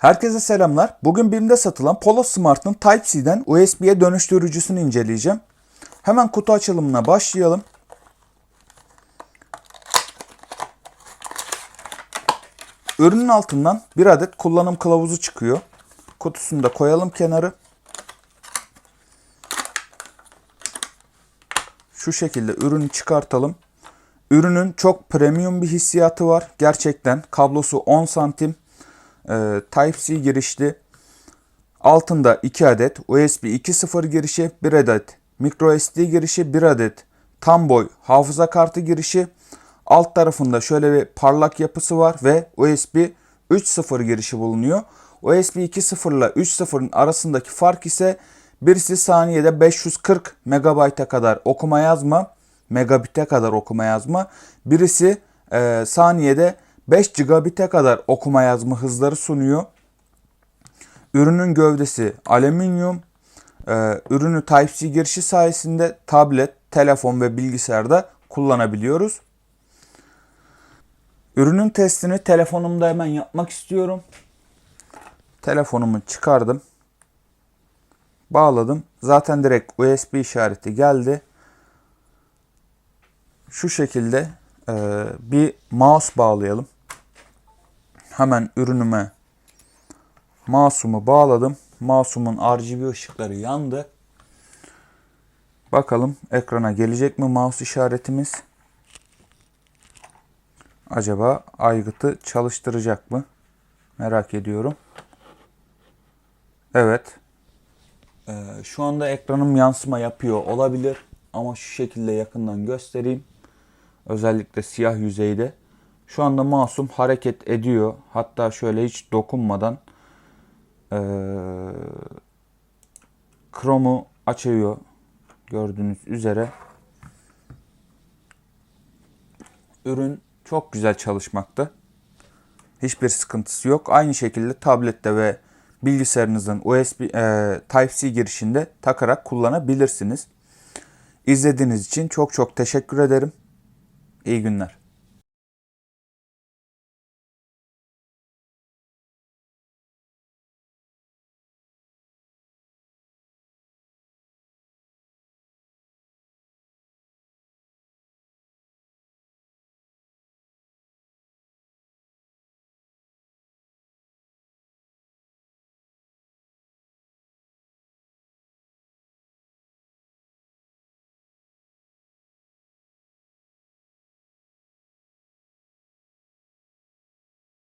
Herkese selamlar. Bugün BİM'de satılan Polo Smart'ın Type-C'den USB'ye dönüştürücüsünü inceleyeceğim. Hemen kutu açılımına başlayalım. Ürünün altından bir adet kullanım kılavuzu çıkıyor. Kutusunu da koyalım kenarı. Şu şekilde ürünü çıkartalım. Ürünün çok premium bir hissiyatı var. Gerçekten kablosu 10 santim. Ee, Type-C girişli. Altında 2 adet USB 2.0 girişi, 1 adet microSD girişi, 1 adet tam boy hafıza kartı girişi. Alt tarafında şöyle bir parlak yapısı var ve USB 3.0 girişi bulunuyor. USB 2.0 ile 3.0'ın arasındaki fark ise birisi saniyede 540 megabayta kadar okuma yazma, megabite kadar okuma yazma. Birisi e, saniyede 5 gigabite kadar okuma yazma hızları sunuyor. Ürünün gövdesi alüminyum. Ee, ürünü Type-C girişi sayesinde tablet, telefon ve bilgisayarda kullanabiliyoruz. Ürünün testini telefonumda hemen yapmak istiyorum. Telefonumu çıkardım. Bağladım. Zaten direkt USB işareti geldi. Şu şekilde e, bir mouse bağlayalım. Hemen ürünüme mouse'umu bağladım. Mouse'umun RGB ışıkları yandı. Bakalım ekrana gelecek mi mouse işaretimiz? Acaba aygıtı çalıştıracak mı? Merak ediyorum. Evet. Ee, şu anda ekranım yansıma yapıyor olabilir. Ama şu şekilde yakından göstereyim. Özellikle siyah yüzeyde. Şu anda mouse'um hareket ediyor. Hatta şöyle hiç dokunmadan ee, Chrome'u açıyor. Gördüğünüz üzere. Ürün çok güzel çalışmakta. Hiçbir sıkıntısı yok. Aynı şekilde tablette ve bilgisayarınızın USB e, Type-C girişinde takarak kullanabilirsiniz. İzlediğiniz için çok çok teşekkür ederim. İyi günler.